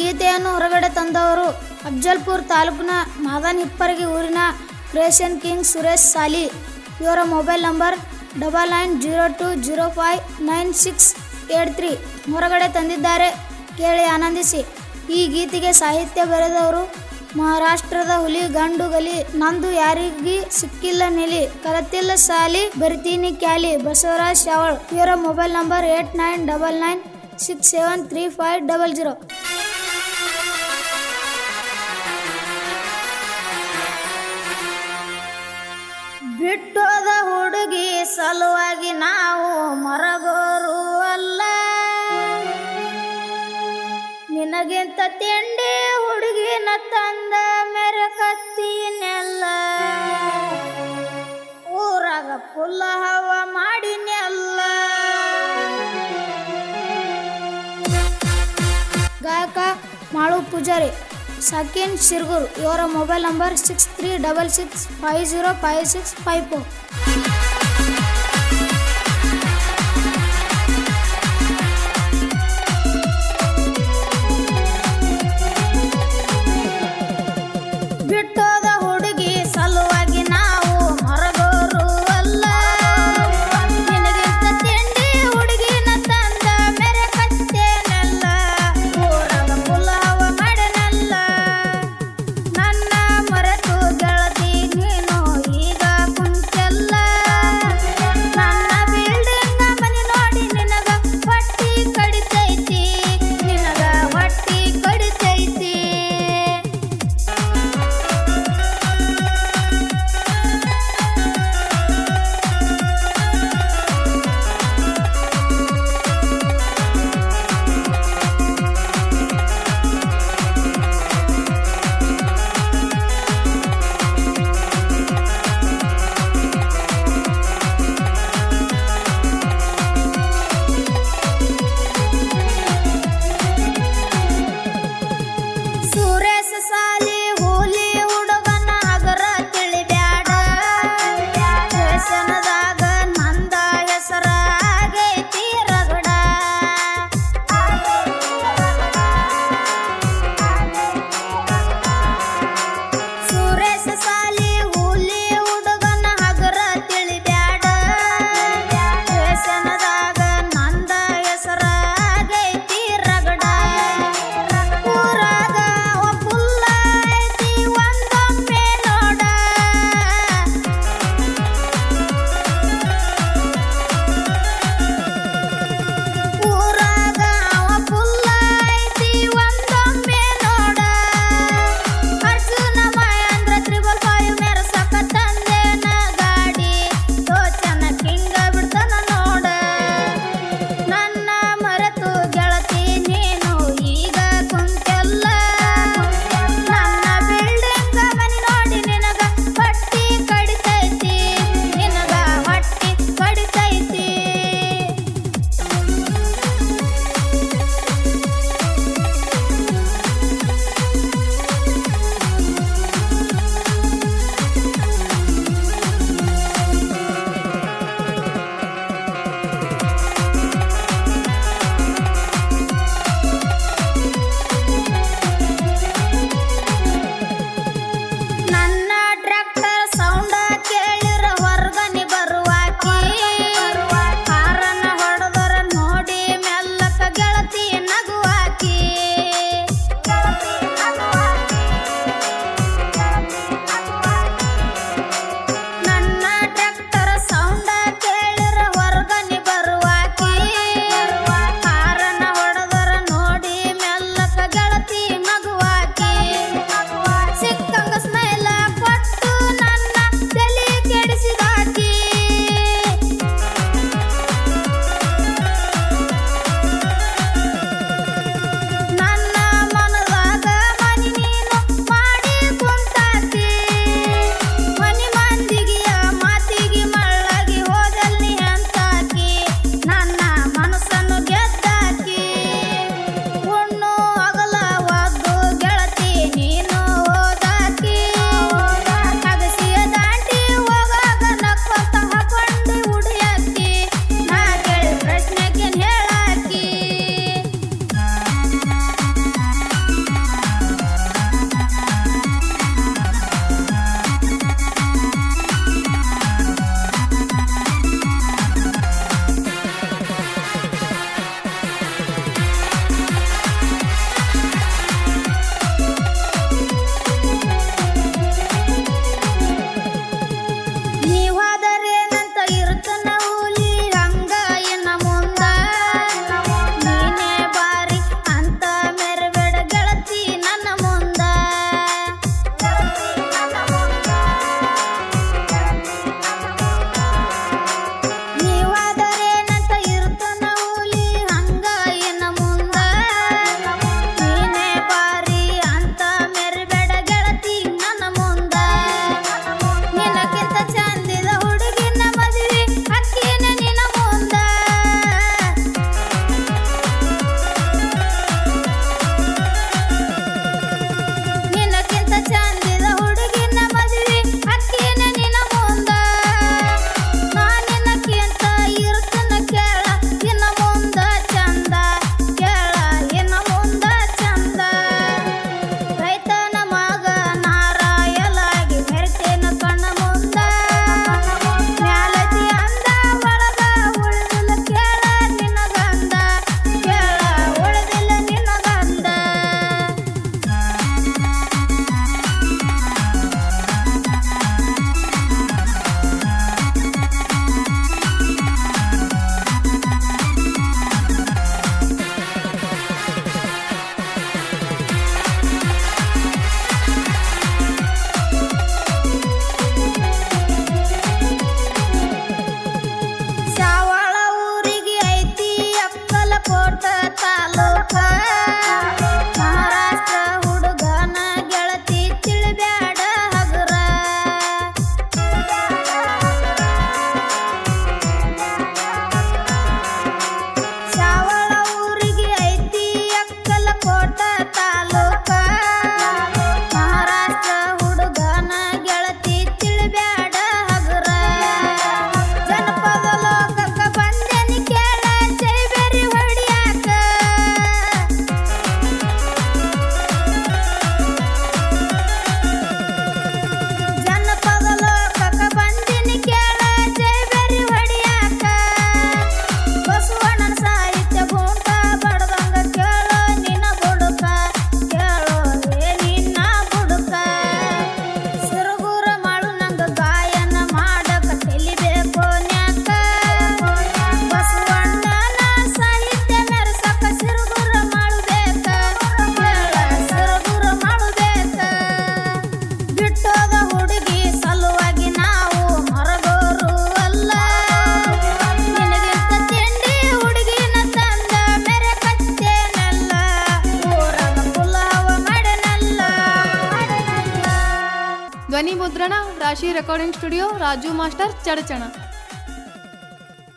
ಗೀತೆಯನ್ನು ಹೊರಗಡೆ ತಂದವರು ಅಫ್ಜಲ್ಪುರ್ ತಾಲೂಕಿನ ಮಾದನ್ ಹಿಪ್ಪರಗಿ ಊರಿನ ಕ್ರೇಷನ್ ಕಿಂಗ್ ಸುರೇಶ್ ಸಾಲಿ. ಇವರ mobile number double nine zero two zero five nine six eight three ಹೊರಗಡೆ ತಂದಿದ್ದಾರೆ. ಕೇಳಿ ಆನಂದಿಸಿ. ಈ ಗೀತೆಗೆ ಸಾಹಿತ್ಯ ಬರೆದವರು ಮಹಾರಾಷ್ಟ್ರದ ಹುಲಿ ಗಂಡು ಗಲಿ ನಂದು ಯಾರಿಗಿ ಸಿಕ್ಕಿಲ್ಲ ನೆಲಿ. ಕರತಿಲ್ಲ ಸಾಲಿ, ಬರಿತೀನಿ ಕ್ಯಾಲಿ, ಬಸವರಾಜ್ ಶಾವಳ್ ಇವರ mobile number eight nine double nine six seven three five double zero. ಬಿಟ್ಟೋದ ಹುಡುಗಿ ಸಲುವಾಗಿ ನಾವು ಮರಗೋರು ಅಲ್ಲ ನಿನಗಿಂತ ತಿಂಡಿ ಹುಡುಗಿನ ತಂದ ಮೆರಕತ್ತೀನೆಲ್ಲ ಊರಾಗ ಪುಲ್ಲ ಹವ ಮಾಡಿನೆಲ್ಲ. ಗಾಯಕ ಮಾಳು ಪೂಜಾರಿ. ಸಕೀನ್ ಶಿರ್ಗೂರ್ ಇವರ mobile number six three double six five zero five six five four ಬಿಟ್ಟೋದ ಮುದ್ರಣ ರಾಶಿ recording studio Raju master Chadchan